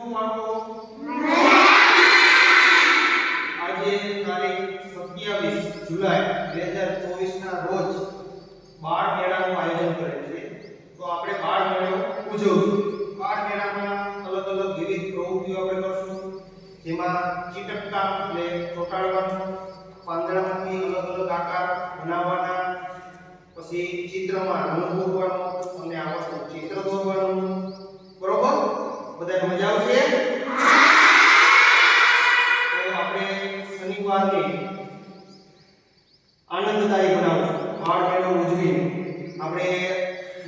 શું બાળકો આજે તારીખ સત્યાવીસ જુલાઈ બે હજાર ચોવીસ ના રોજ બાળ મેળાનું આયોજન કરેલ છે. તો આપણે બાળ મેળો ઉજવશું. આનંદદાયી બનાવશું બાળ મેળો ઉજવી. આપણે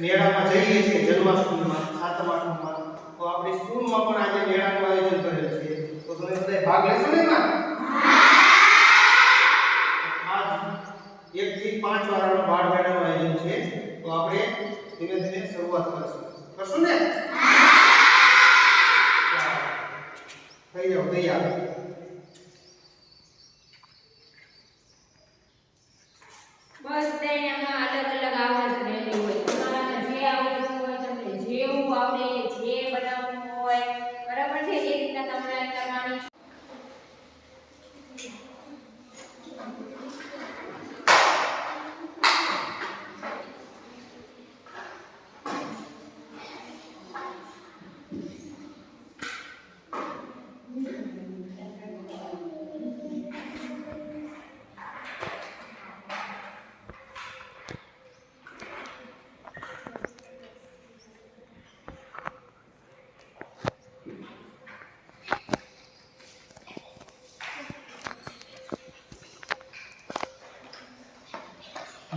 મેળામાં જઈએ છીએ જન્માષ્ટમીમાં સાતમ આઠમમાં તો આપણી સ્કૂલમાં પણ આજે મેળાનું આયોજન કરેલ છે. તો તમે બધા ભાગ લેશો ને આજ એક થી પાંચ વાળાનો બાળ મેળાનું આયોજન છે. તો આપણે ધીમે ધીમે શરૂઆત કરશું. કરશું ને. થઈ જાઓ, તૈયાર. બધાને આમાં અલગ અલગ આવડત રહેલી હોય. તમારામાં જે આવડતું હોય તમને જેવું આવડે, જે બનાવવું હોય, બરાબર છે? એ રીતના તમારે કરવાની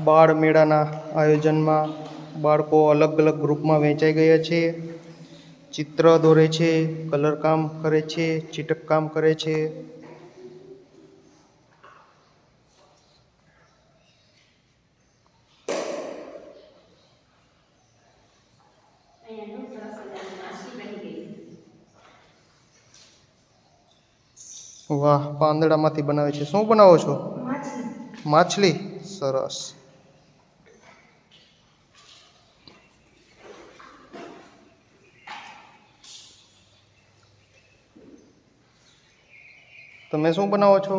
બાળ મેળાના આયોજનમાં બાળકો અલગ અલગ ગ્રુપમાં વહેંચાઈ ગયા છે. ચિત્ર દોરે છે કલર કામ કરે છે ચીટક કામ કરે છે. વાહ પાંદડામાંથી બનાવે છે. શું બનાવો છો? માછલી. સરસ. તમે શું બનાવો છો?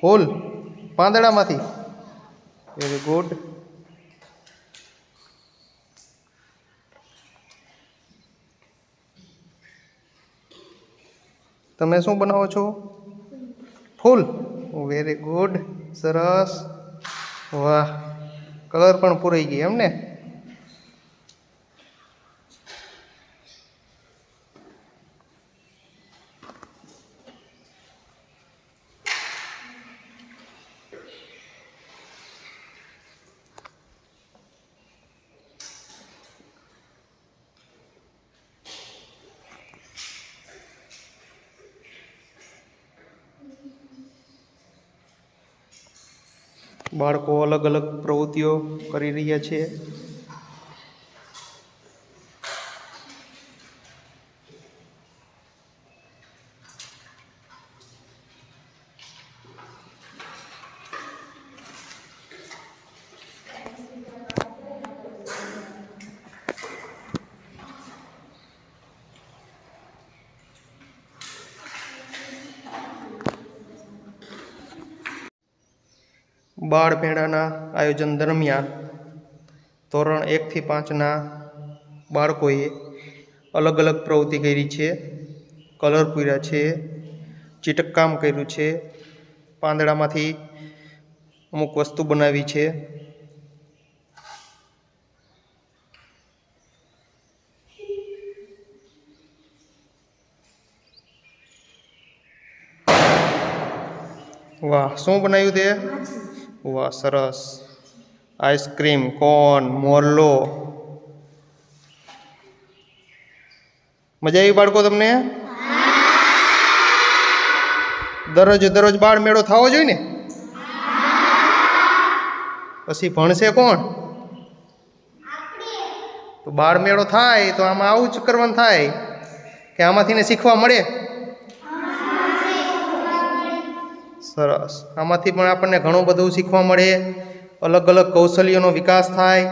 ફૂલ. પાંદડામાંથી. વેરી ગુડ તમે શું બનાવો છો? ફૂલ. વેરી ગુડ સરસ. વાહ. કલર પણ પૂરાઈ ગઈ એમ ને? બાળકો અલગ અલગ પ્રવૃત્તિઓ કરી રહ્યા છે. બાળ મેળાના આયોજન દરમિયાન ધોરણ એકથી પાંચના બાળકોએ અલગ અલગ પ્રવૃત્તિ કરી છે. કલર પૂર્યા છે, ચીટકકામ કર્યું છે, પાંદડામાંથી અમુક વસ્તુ બનાવી છે. વાહ, શું બનાવ્યું તે? વાહ સરસ. આઈસ્ક્રીમ, કોન, મોરલો. મજા આવી બાળકો તમને? દરરોજ દરરોજ બાળ મેળો થવો જોઈએ ને? પછી ભણશે કોણ? તો બાળ મેળો થાય, તો આમાં આવું જ કરવાનું થાય કે આમાંથી ને શીખવા મળે. સરસ. આમાંથી પણ આપણને ઘણું બધું શીખવા મળે. અલગ અલગ કૌશલ્યોનો વિકાસ થાય.